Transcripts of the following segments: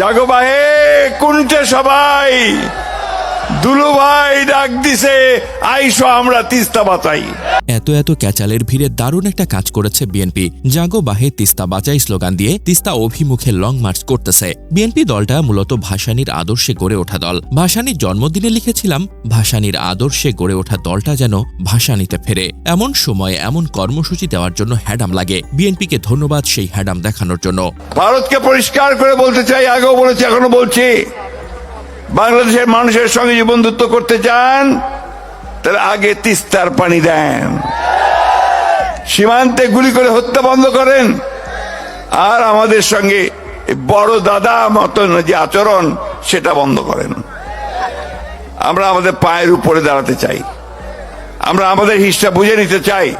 জাগো বাহে কুন্টে সবাই। দুলু ভাই ডাক দিছে আইসো আমরা তিস্তা বাতাই এত এত ক্যাচালের ভিড়ে দারুণ একটা কাজ করেছে বিএনপি। জাগো বাহে তিস্তা বাঁচাই স্লোগান দিয়ে তিস্তা অভিমুখে লং মার্চ করতেছে। বিএনপি দলটা মূলত ভাসানীর আদর্শে গড়ে ওঠা দল। ভাসানীর জন্মদিনে লিখেছিলাম ভাসানীর আদর্শে গড়ে ওঠা দলটা যেন ভাসানীতে ফেরে। এমন সময়ে এমন কর্মসূচি দেওয়ার জন্য হ্যাডাম লাগে। বিএনপিকে ধন্যবাদ সেই হ্যাডাম দেখানোর জন্য। ভারতকে পরিষ্কার করে বলতে চাই আগেও বলেছি এখনও বলছি। বাংলাদেশের মানুষের সঙ্গে যে বন্ধুত্ব করতে চান, তাহলে আগে তিস্তার পানি দেন। সীমান্তে গুলি করে হত্যা বন্ধ করেন। আর আমাদের সঙ্গে বড় দাদা মতন যে আচরণ, সেটা বন্ধ করেন। আমরা আমাদের পায়ের উপরে দাঁড়াতে চাই। আমরা আমাদের হিসটা বুঝে নিতে চাই।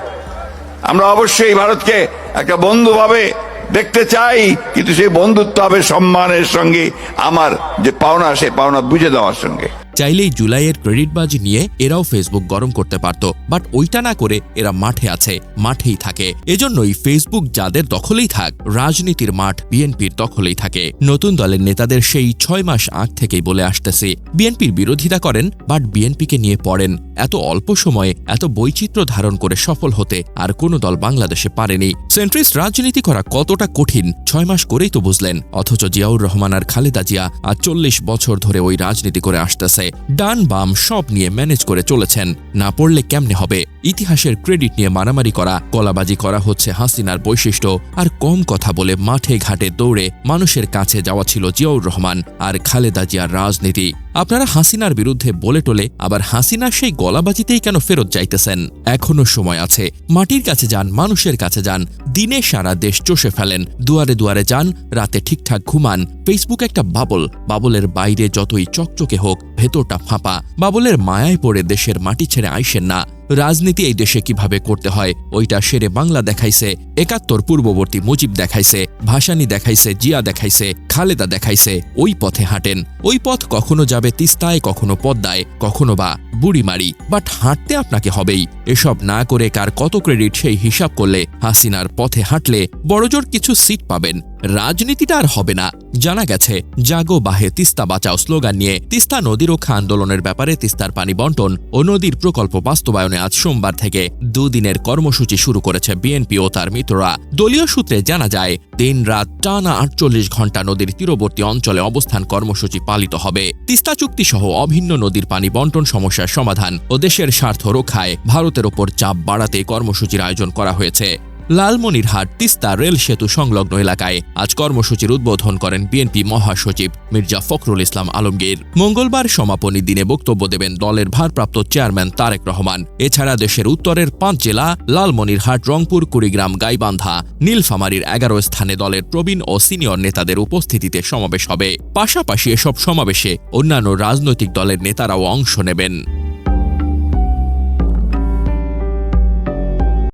আমরা অবশ্যই ভারতকে একটা বন্ধু ভাবে দেখতে চাই, কিন্তু সেই বন্ধুত্ব হবে সম্মানের সঙ্গে, আমার যে পাওনা সে পাওনা বুঝে দেওয়ার সঙ্গে। চাইলেই জুলাইয়ের ক্রেডিট ক্রেডিটবাজি নিয়ে এরাও ফেসবুক গরম করতে পারত, বাট ওইটা না করে এরা মাঠে আছে, মাঠেই থাকে। এজন্যই ফেসবুক যাদের দখলেই থাক, রাজনীতির মাঠ বিএনপির দখলেই থাকে। নতুন দলের নেতাদের সেই ছয় মাস আগ থেকেই বলে আসতেছে, বিএনপির বিরোধিতা করেন, বাট বিএনপিকে নিয়ে পড়েন। এত অল্প সময়ে এত বৈচিত্র্য ধারণ করে সফল হতে আর কোনো দল বাংলাদেশে পারেনি। সেন্ট্রিস্ট রাজনীতি করা কতটা কঠিন, ছয় মাস করেই তো বুঝলেন। অথচ জিয়াউর রহমান আর খালেদা জিয়া আর চল্লিশ বছর ধরে ওই রাজনীতি করে আসতেছে। ডান বাম সব নিয়ে ম্যানেজ করে চলেছেন। না পড়লে কেমনে হবে? ইতিহাসের ক্রেডিট নিয়ে মারামারি করা কলাবাজি করা হচ্ছে হাসিনার বৈশিষ্ট্য। আর কম কথা বলে মাঠে ঘাটে দৌড়ে মানুষের কাছে যাওয়া ছিল জিয়াউর রহমান আর খালেদা জিয়ার রাজনীতি। আপনারা হাসিনার বিরুদ্ধে বলে টোলে আবার হাসিনার সেই গলাবাজিতেই কেন ফেরত যাইতেছেন? এখনও সময় আছে। মাটির কাছে যান, মানুষের কাছে যান, দিনে সারা দেশ চষে ফেলেন। দুয়ারে দুয়ারে যান, রাতে ঠিকঠাক ঘুমান। ফেসবুক একটা বাবল, বাবলের বাইরে যতই চকচকে হোক, ভেতরটা ফাঁপা। বাবলের মায়ায় পড়ে দেশের মাটি ছেড়ে আইসেন না। রাজনীতি এই দেশে কীভাবে করতে হয়, ওইটা সেরে বাংলা দেখাইছে, একাত্তর পূর্ববর্তী মুজিব দেখাইছে, ভাসানি দেখাইছে, জিয়া দেখাইছে, খালেদা দেখাইছে, ওই পথে হাঁটেন। ওই পথ কখনো যাবে তিস্তায়, কখনো পদ্মায়, কখনো বা বুড়িমারি। বাট হাঁটতে আপনাকে হবেই। এসব না করে কার কত ক্রেডিট সেই হিসাব করলে হাসিনার পথে হাঁটলে বড়জোর কিছু সিট পাবেন। রাজনীতিটা আর হবে না। জানা গেছে, জাগো বাহে তিস্তা বাঁচাও স্লোগান নিয়ে তিস্তা নদী রক্ষা আন্দোলনের ব্যাপারে তিস্তার পানি বন্টন ও নদীর প্রকল্প বাস্তবায়নে আজ সোমবার থেকে দুদিনের কর্মসূচি শুরু করেছে বিএনপি ও তার মিত্ররা। দলীয় সূত্রে জানা যায়, দিন রাত টানা আটচল্লিশ ঘণ্টা নদীর তীরবর্তী অঞ্চলে অবস্থান কর্মসূচি পালিত হবে। তিস্তা চুক্তি সহ অভিন্ন নদীর পানি বন্টন সমস্যার সমাধান ও দেশের স্বার্থ রক্ষায় ভারতের ওপর চাপ বাড়াতে কর্মসূচির আয়োজন করা হয়েছে। লালমনিরহাট তিস্তা রেল সেতু সংলগ্ন এলাকায় আজ কর্মসূচির উদ্বোধন করেন বিএনপি মহাসচিব মির্জা ফখরুল ইসলাম আলমগীর। মঙ্গলবার সমাপনী দিনে বক্তব্য দেবেন দলের ভারপ্রাপ্ত চেয়ারম্যান তারেক রহমান। এছাড়া দেশের উত্তরের পাঁচ জেলা লালমনিরহাট, রংপুর, কুড়িগ্রাম, গাইবান্ধা, নীলফামারীর এগারো স্থানে দলের প্রবীণ ও সিনিয়র নেতাদের উপস্থিতিতে সমাবেশ হবে। পাশাপাশি এসব সমাবেশে অন্যান্য রাজনৈতিক দলের নেতারাও অংশ নেবেন।